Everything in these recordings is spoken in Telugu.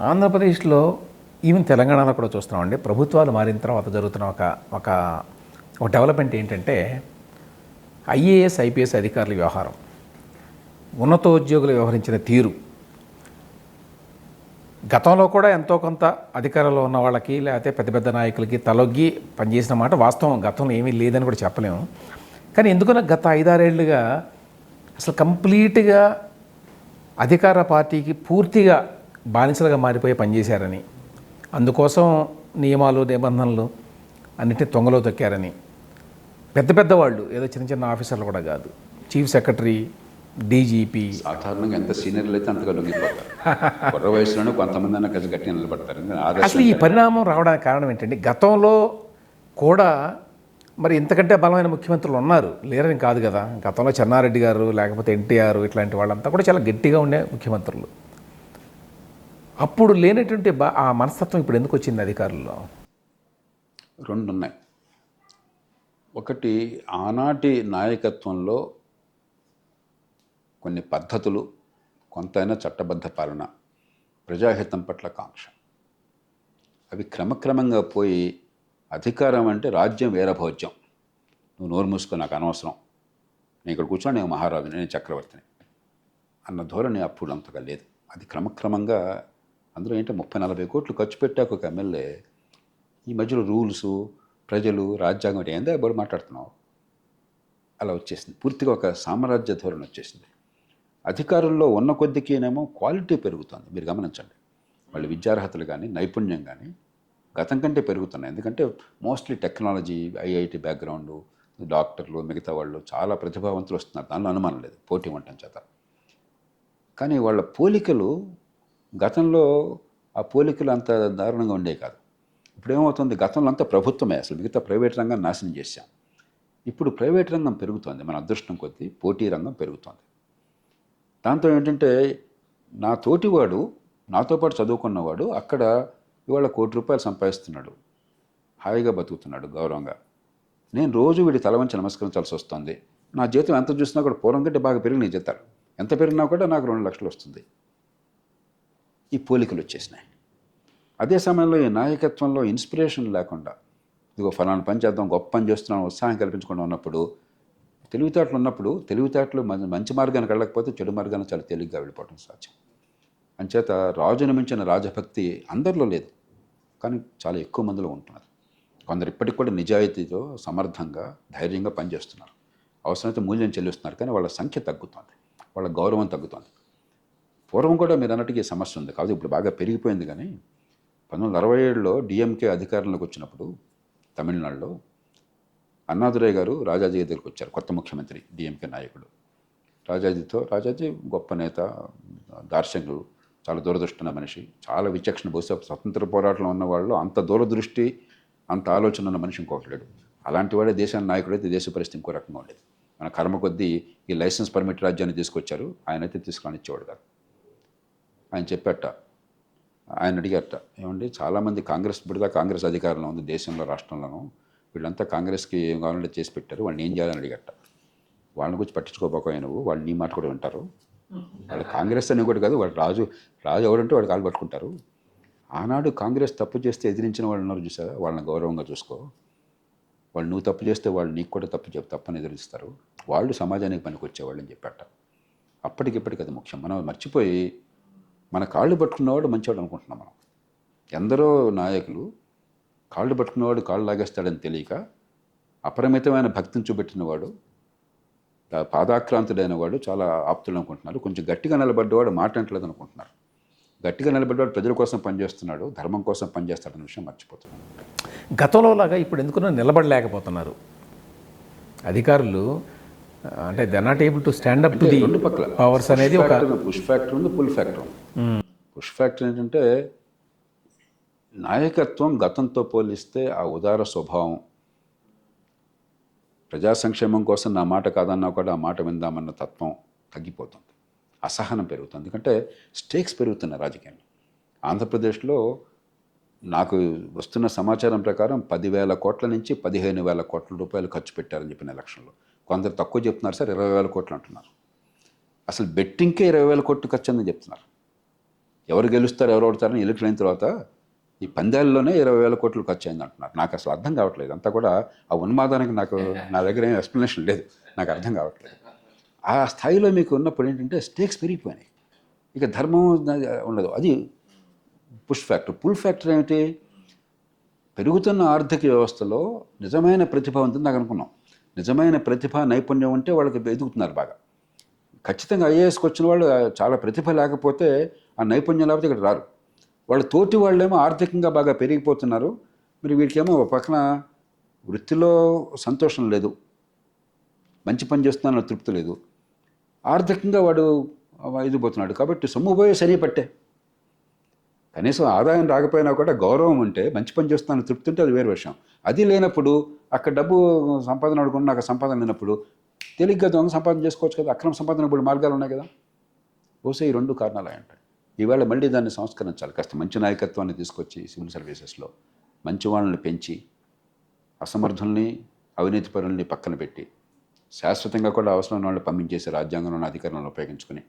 ఆంధ్రప్రదేశ్లో ఈవెన్ తెలంగాణలో కూడా చూస్తున్నామండి. ప్రభుత్వాలు మారిన తర్వాత జరుగుతున్న ఒక ఒక ఒక డెవలప్మెంట్ ఏంటంటే ఐఏఎస్ ఐపీఎస్ అధికారుల వ్యవహారం. ఉన్నతోద్యోగులు వ్యవహరించిన తీరు. గతంలో కూడా ఎంతో కొంత అధికారంలో ఉన్న వాళ్ళకి లేకపోతే పెద్ద పెద్ద నాయకులకి తలొగ్గి పనిచేసిన మాట వాస్తవం. గతంలో ఏమీ లేదని కూడా చెప్పలేము. కానీ ఎందుకన్నా గత ఐదారేళ్ళుగా అసలు కంప్లీట్గా అధికార పార్టీకి పూర్తిగా బానిసలుగా మారిపోయి పనిచేశారని. అందుకోసం నియమాలు నిబంధనలు అన్నిటిని తొంగలో తొక్కారని. పెద్ద పెద్ద వాళ్ళు ఏదో చిన్న చిన్న ఆఫీసర్లు కూడా కాదు. Chief secretary DGP. సాధారణంగా ఎంత సీనియర్లు అయితే అంతగా లొంగిపోతారు. కుర్ర వయసులోనే కొంతమంది అన్న కలిసి గట్టి నిలబడతారు. అసలు ఈ పరిణామం రావడానికి కారణం ఏంటంటే గతంలో కూడా మరి ఇంతకంటే బలమైన ముఖ్యమంత్రులు ఉన్నారు. లేరని కాదు కదా. గతంలో చెన్నారెడ్డి గారు లేకపోతే ఎన్టీఆర్ ఇట్లాంటి వాళ్ళంతా కూడా చాలా గట్టిగా ఉండే ముఖ్యమంత్రులు. అప్పుడు లేనటువంటి బా ఆ మనస్తత్వం ఇప్పుడు ఎందుకు వచ్చింది అధికారుల్లో? రెండు ఉన్నాయి ఒకటి ఆనాటి నాయకత్వంలో కొన్ని పద్ధతులు కొంతైనా చట్టబద్ధ పాలన ప్రజాహితం పట్ల కాంక్ష. అవి క్రమక్రమంగా పోయి అధికారం అంటే రాజ్యం వేరభోజ్యం నువ్వు నోరు మూసుకో నాకు అనవసరం. నేను ఇక్కడ కూర్చొని నేను మహారాజుని నేను చక్రవర్తిని. అన్న ధోరణి అప్పుడు అంతగా లేదు. అది క్రమక్రమంగా అందులో ఏంటంటే ముప్పై నలభై కోట్లు ఖర్చు పెట్టాక ఒక ఎమ్మెల్యే ఈ మధ్యలో రూల్స్ ప్రజలు రాజ్యాంగం అంటే ఏందో బడి మాట్లాడుతున్నావు? అలా వచ్చేసింది. పూర్తిగా ఒక సామ్రాజ్య ధోరణి వచ్చేసింది. అధికారుల్లో ఉన్న కొద్దికేనేమో క్వాలిటీ పెరుగుతుంది. మీరు గమనించండి. వాళ్ళు విద్యార్హతలు కానీ నైపుణ్యం కానీ గతం కంటే పెరుగుతున్నాయి. ఎందుకంటే మోస్ట్లీ టెక్నాలజీ ఐఐటి బ్యాక్గ్రౌండ్ డాక్టర్లు మిగతా వాళ్ళు చాలా ప్రతిభావంతులు వస్తున్నారు. దానిలో అనుమానం లేదు. పోటీ ఉండటం చేత. కానీ వాళ్ళ పోలికలు గతంలో ఆ పోలికలు అంత దారుణంగా ఉండేవి కాదు. ఇప్పుడు ఏమవుతుంది గతంలో అంతా ప్రభుత్వమే అసలు. మిగతా ప్రైవేట్ రంగం నాశనం చేశాం. ఇప్పుడు ప్రైవేట్ రంగం పెరుగుతోంది. మన అదృష్టం కొద్దీ పోటీ రంగం పెరుగుతోంది. దాంతో ఏంటంటే నా తోటివాడు నాతో పాటు చదువుకున్నవాడు అక్కడ ఇవాళ కోటి రూపాయలు సంపాదిస్తున్నాడు. హాయిగా బతుకుతున్నాడు గౌరవంగా. నేను రోజు వీడి తల వంచి నమస్కరించాల్సి వస్తుంది. నా జీతం ఎంత చూసినా కూడా పూర్వం కంటే బాగా పెరిగినాయి జీతాలు. ఎంత పెరిగినా కూడా నాకు రెండు లక్షలు వస్తుంది. ఈ పోలికలు వచ్చేసినాయి. అదే సమయంలో ఈ నాయకత్వంలో ఇన్స్పిరేషన్ లేకుండా ఇదిగో ఫలానా పని చేద్దాం గొప్ప పని చేస్తున్నాం ఉత్సాహం కల్పించకుండా ఉన్నప్పుడు తెలివితేటలు ఉన్నప్పుడు తెలివితేటలు మంచి మార్గానికి వెళ్ళకపోతే చెడు మార్గాన్ని చాలా తేలిగ్గా వెళ్ళిపోవడం సాధ్యం. అంచేత రాజును మించిన రాజభక్తి అందరిలో లేదు కానీ చాలా ఎక్కువ మందిలో ఉంటున్నారు కొందరు ఇప్పటికి కూడా నిజాయితీతో సమర్థంగా ధైర్యంగా పనిచేస్తున్నారు. అవసరమైతే మూల్యం చెల్లిస్తున్నారు కానీ వాళ్ళ సంఖ్య తగ్గుతుంది వాళ్ళ గౌరవం తగ్గుతుంది. పూర్వం కూడా మీరు అన్నట్టుగా సమస్య ఉంది. కాదు ఇప్పుడు బాగా పెరిగిపోయింది కానీ పంతొమ్మిది వందల అరవై ఏడులో డిఎంకే అధికారంలోకి వచ్చినప్పుడు తమిళనాడులో అన్నాదురై గారు రాజాజీ దగ్గరికి వచ్చారు కొత్త ముఖ్యమంత్రి డిఎంకే నాయకుడు. రాజాజీతో రాజాజీ గొప్ప నేత దార్శనికుడు చాలా దూరదృష్టిన మనిషి చాలా విచక్షణ బహుశా స్వతంత్ర పోరాటంలో ఉన్న వాళ్ళు అంత దూరదృష్టి అంత ఆలోచన ఉన్న మనిషి ఇంకొకటి లేడు. అలాంటి వాడే దేశాన్ని నాయకుడైతే దేశ పరిస్థితి ఇంకో రకంగా ఉండేది. మన కర్మ కొద్దీ ఈ లైసెన్స్ పర్మిట్ రాజ్యాన్ని తీసుకొచ్చారు ఆయన అయితే తీసుకొని ఇచ్చేవాడు కాదు. ఆయన చెప్పాట ఆయన అడిగారట ఏమండి చాలామంది కాంగ్రెస్ ఇప్పుడుగా కాంగ్రెస్ అధికారంలో ఉంది దేశంలో రాష్ట్రంలోనూ. వీళ్ళంతా కాంగ్రెస్కి ఏం కావాలంటే చేసి పెట్టారు వాళ్ళని ఏం చేయాలని అడిగట వాళ్ళని గురించి పట్టించుకోపోకపోయా నువ్వు వాళ్ళు నీ మాట కూడా వింటారు. వాళ్ళు కాంగ్రెస్ అని ఒకటి కాదు వాడు రాజు రాజు ఎవడంటే వాళ్ళు కాలు పట్టుకుంటారు. ఆనాడు కాంగ్రెస్ తప్పు చేస్తే ఎదిరించిన వాళ్ళు ఉన్నారు చూసారా వాళ్ళని గౌరవంగా చూసుకో. వాళ్ళు నువ్వు తప్పు చేస్తే వాళ్ళు నీకు కూడా తప్పు చెప్ తప్పని ఎదిరిస్తారు. వాళ్ళు సమాజానికి పనికి వచ్చేవాళ్ళు అని చెప్పాట అప్పటికిప్పటికి అది ముఖ్యం. మనం మర్చిపోయి మన కాళ్ళు పట్టుకున్నవాడు మంచివాడు అనుకుంటున్నాం మనం. ఎందరో నాయకులు కాళ్ళు పట్టుకున్నవాడు కాళ్ళు లాగేస్తాడని తెలియక అపరిమితమైన భక్తిని చూపెట్టినవాడు పాదాక్రాంతుడైన వాడు చాలా ఆప్తులు అనుకుంటున్నారు. కొంచెం గట్టిగా నిలబడ్డవాడు మాట్లాడలేదు అనుకుంటున్నారు. గట్టిగా నిలబడ్డవాడు ప్రజల కోసం పనిచేస్తున్నాడు ధర్మం కోసం పనిచేస్తాడన్న విషయం మర్చిపోతున్నాడు గతంలో లాగా ఇప్పుడు ఎందుకున్నా నిలబడలేకపోతున్నారు. అధికారులు అంటే they not able to stand up to the రెండు పక్కల. పవర్స్ అనేది ఒక పుష్ ఫ్యాక్టర్ ఉంది పుల్ ఫ్యాక్టర్ ఉంది. పుష్ ఫ్యాక్టర్ ఏంటంటే నాయకత్వం గతంతో పోలిస్తే ఆ ఉదార స్వభావం. ప్రజా సంక్షేమం కోసం నా మాట కాదన్నా కూడా ఆ మాట విందామన్న తత్వం తగ్గిపోతుంది. అసహనం పెరుగుతుంది. ఎందుకంటే స్టేక్స్ పెరుగుతున్నాయి రాజకీయంలో ఆంధ్రప్రదేశ్లో నాకు వస్తున్న సమాచారం ప్రకారం పదివేల కోట్ల నుంచి పదిహేను వేల కోట్ల రూపాయలు ఖర్చు పెట్టారని చెప్పిన ఎలక్షన్లో. కొందరు తక్కువ చెప్తున్నారు సార్ ఇరవై వేల కోట్లు అంటున్నారు. అసలు బెట్టింగ్కే ఇరవై వేల కోట్లు ఖర్చు అని చెప్తున్నారు. ఎవరు గెలుస్తారు ఎవరు ఓడతారని ఎలక్షన్ అయిన తర్వాత ఈ పందాల్లోనే ఇరవై వేల కోట్లు ఖర్చు అయింది అంటున్నారు. నాకు అసలు అర్థం కావట్లేదు. అంతా కూడా ఆ ఉన్మాదానికి నాకు నా దగ్గర ఏం ఎక్స్ప్లెనేషన్ లేదు. నాకు అర్థం కావట్లేదు. ఆ స్థాయిలో మీకు ఉన్నప్పుడు ఏంటంటే స్టేక్స్ పెరిగిపోయినాయి. ఇక ధర్మం ఉండదు. అది పుష్ ఫ్యాక్టర్. పుల్ ఫ్యాక్టర్ ఏమిటి? పెరుగుతున్న ఆర్థిక వ్యవస్థలో నిజమైన ప్రతిభ ఉందని నాకు అనుకున్నాం. నిజమైన ప్రతిభ నైపుణ్యం ఉంటే వాళ్ళకి ఎదుగుతున్నారు బాగా. ఖచ్చితంగా ఐఏఎస్కి వచ్చిన వాళ్ళు చాలా ప్రతిభ లేకపోతే ఆ నైపుణ్యం లేకపోతే ఇక్కడ రారు. వాళ్ళ తోటి వాళ్ళేమో ఆర్థికంగా బాగా పెరిగిపోతున్నారు. మరి వీడికేమో ఒక పక్కన వృత్తిలో సంతోషం లేదు. మంచి పని చేస్తున్నానన్న తృప్తి లేదు. ఆర్థికంగా వాడు ఎదిగిపోతున్నాడు కాబట్టి సొమ్ము పోయే శని పట్టే. కనీసం ఆదాయం రాకపోయినా కూడా గౌరవం ఉంటే మంచి పని చేస్తాను తృప్తి ఉంటే అది వేరే విషయం. అది లేనప్పుడు అక్కడ డబ్బు సంపాదన అడుగుకున్న నాకు సంపాదన లేనప్పుడు తేలిగ్గా దొంగ సంపాదన చేసుకోవచ్చు కదా అక్రమ సంపాదన ఇప్పుడు మార్గాలు ఉన్నాయి కదా. బహుశా ఈ రెండు కారణాలు అయి ఉంటాయి. ఈవేళ మళ్ళీ దాన్ని సంస్కరించాలి. కాస్త మంచి నాయకత్వాన్ని తీసుకొచ్చి సివిల్ సర్వీసెస్లో మంచి వాళ్ళని పెంచి అసమర్థుల్ని అవినీతి పరుల్ని పక్కన పెట్టి శాశ్వతంగా కూడా అవసరం ఉన్న వాళ్ళు పంపించేసి రాజ్యాంగంలో ఉన్న అధికారంలో ఉపయోగించుకుని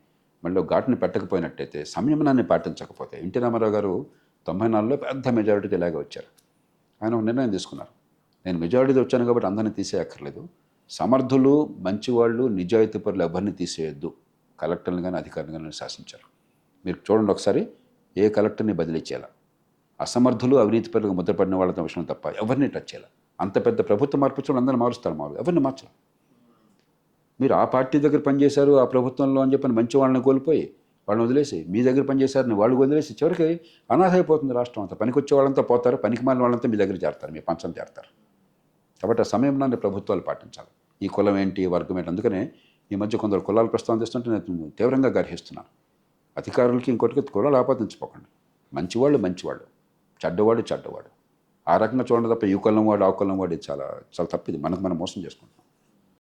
మళ్ళీ ఘాటుని పెట్టకపోయినట్టయితే సంయమనాన్ని పాటించకపోతే ఎన్టీ రామారావు గారు తొంభై నాలుగులో పెద్ద మెజారిటీకి ఇలాగే వచ్చారు. ఆయన ఒక నిర్ణయం తీసుకున్నారు. నేను మెజారిటీతో వచ్చాను కాబట్టి అందరినీ తీసేయక్కర్లేదు. సమర్థులు మంచివాళ్ళు నిజాయితీ పరులు ఎవరిని తీసేయొద్దు. కలెక్టర్ని కానీ అధికారులు కానీ శాసించారు. మీరు చూడండి ఒకసారి ఏ కలెక్టర్ని బదిలీ చేయాలి? అసమర్థులు అవినీతి పరులకు ముద్రపడిన వాళ్ళతో విషయం తప్ప ఎవరిని టచ్ చేయాలి? అంత పెద్ద ప్రభుత్వ మార్పు చూడండి అందరిని మారుస్తారు మామూలు ఎవరిని మార్చాలి మీరు ఆ పార్టీ దగ్గర పనిచేశారు ఆ ప్రభుత్వంలో అని చెప్పని మంచి వాళ్ళని కోల్పోయి వాళ్ళని వదిలేసి మీ దగ్గర పనిచేశారని వాళ్ళు వదిలేసి చివరికి అనాథ అయిపోతుంది రాష్ట్రం అంతా. పనికి వచ్చే వాళ్ళంతా పోతారు పనికి మాలిన వాళ్ళంతా మీ దగ్గర చేరతారు మీ పంచం చేరతారు. కాబట్టి ఆ సమయంలో ప్రభుత్వాలు పాటించాలి. ఈ కులం ఏంటి వర్గం ఏంటి అందుకనే ఈ మధ్య కొందరు కులాలు ప్రస్తావన చేస్తుంటే నేను తీవ్రంగా గర్హిస్తున్నాను. అధికారులకి ఇంకోటికి కులాలు ఆపాదించుకోకండి మంచివాళ్ళు మంచివాళ్ళు చెడ్డవాడు చెడ్డవాడు. ఆ రకంగా చూడండి తప్ప ఈ కులం వాడు ఆ కులం వాడు చాలా చాలా తప్పిది మనకు మనం మోసం చేసుకుంటాం